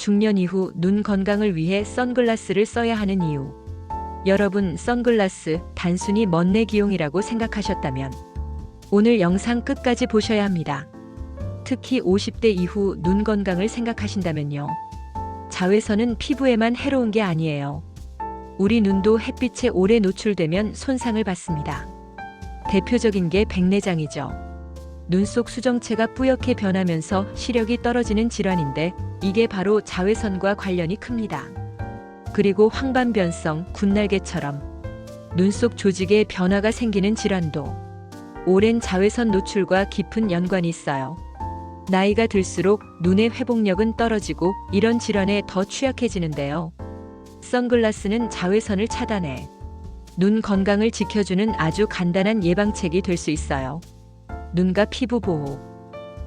중년 이후 눈 건강을 위해 선글라스를 써야 하는 이유. 여러분, 선글라스 단순히 멋내 기용이라고 생각하셨다면 오늘 영상 끝까지 보셔야 합니다. 특히 50대 이후 눈 건강을 생각하신다면요. 자외선은 피부에만 해로운 게 아니에요. 우리 눈도 햇빛에 오래 노출되면 손상을 받습니다. 대표적인 게 백내장이죠. 눈 속 수정체가 뿌옇게 변하면서 시력이 떨어지는 질환인데 이게 바로 자외선과 관련이 큽니다. 그리고 황반변성, 군날개처럼 눈 속 조직에 변화가 생기는 질환도 오랜 자외선 노출과 깊은 연관이 있어요. 나이가 들수록 눈의 회복력은 떨어지고 이런 질환에 더 취약해지는데요. 선글라스는 자외선을 차단해 눈 건강을 지켜주는 아주 간단한 예방책이 될 수 있어요. 눈과 피부 보호.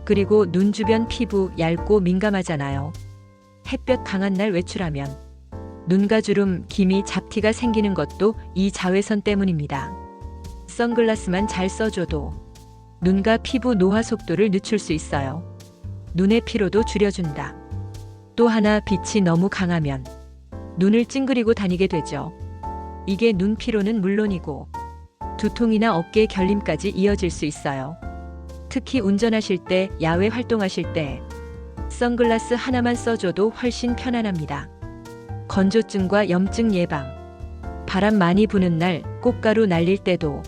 그리고 눈 주변 피부 얇고 민감하잖아요. 햇볕 강한 날 외출하면 눈가 주름, 기미, 잡티가 생기는 것도 이 자외선 때문입니다. 선글라스만 잘 써줘도 눈과 피부 노화 속도를 늦출 수 있어요. 눈의 피로도 줄여준다. 또 하나 빛이 너무 강하면 눈을 찡그리고 다니게 되죠. 이게 눈 피로는 물론이고 두통이나 어깨 결림까지 이어질 수 있어요. 특히 운전하실 때, 야외 활동하실 때 선글라스 하나만 써줘도 훨씬 편안합니다. 건조증과 염증 예방. 바람 많이 부는 날, 꽃가루 날릴 때도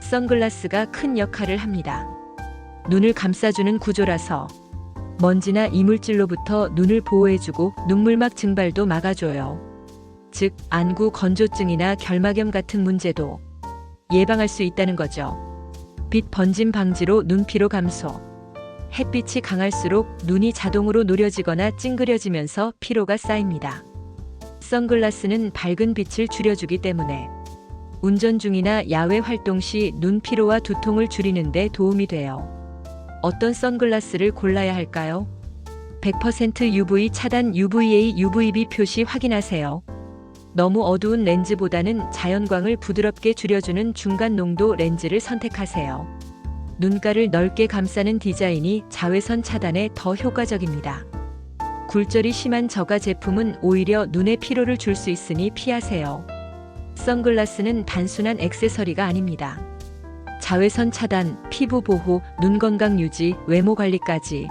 선글라스가 큰 역할을 합니다. 눈을 감싸주는 구조라서 먼지나 이물질로부터 눈을 보호해주고 눈물막 증발도 막아줘요. 즉, 안구 건조증이나 결막염 같은 문제도 예방할 수 있다는 거죠. 빛 번짐 방지로 눈피로 감소. 햇빛이 강할수록 눈이 자동으로 노려지거나 찡그려지면서 피로가 쌓입니다. 선글라스는 밝은 빛을 줄여주기 때문에 운전 중이나 야외 활동 시 눈 피로와 두통을 줄이는 데 도움이 돼요. 어떤 선글라스를 골라야 할까요? 100% UV 차단 UVA UVB 표시 확인하세요. 너무 어두운 렌즈보다는 자연광을 부드럽게 줄여주는 중간 농도 렌즈를 선택하세요. 눈가를 넓게 감싸는 디자인이 자외선 차단에 더 효과적입니다. 굴절이 심한 저가 제품은 오히려 눈의 피로를 줄 수 있으니 피하세요. 선글라스는 단순한 액세서리가 아닙니다. 자외선 차단, 피부 보호, 눈 건강 유지, 외모 관리까지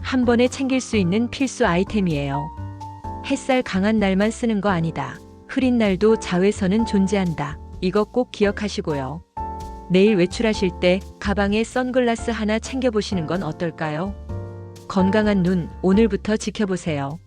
한 번에 챙길 수 있는 필수 아이템이에요. 햇살 강한 날만 쓰는 거 아니다. 흐린 날도 자외선은 존재한다. 이거 꼭 기억하시고요. 내일 외출하실 때 가방에 선글라스 하나 챙겨보시는 건 어떨까요? 건강한 눈 오늘부터 지켜보세요.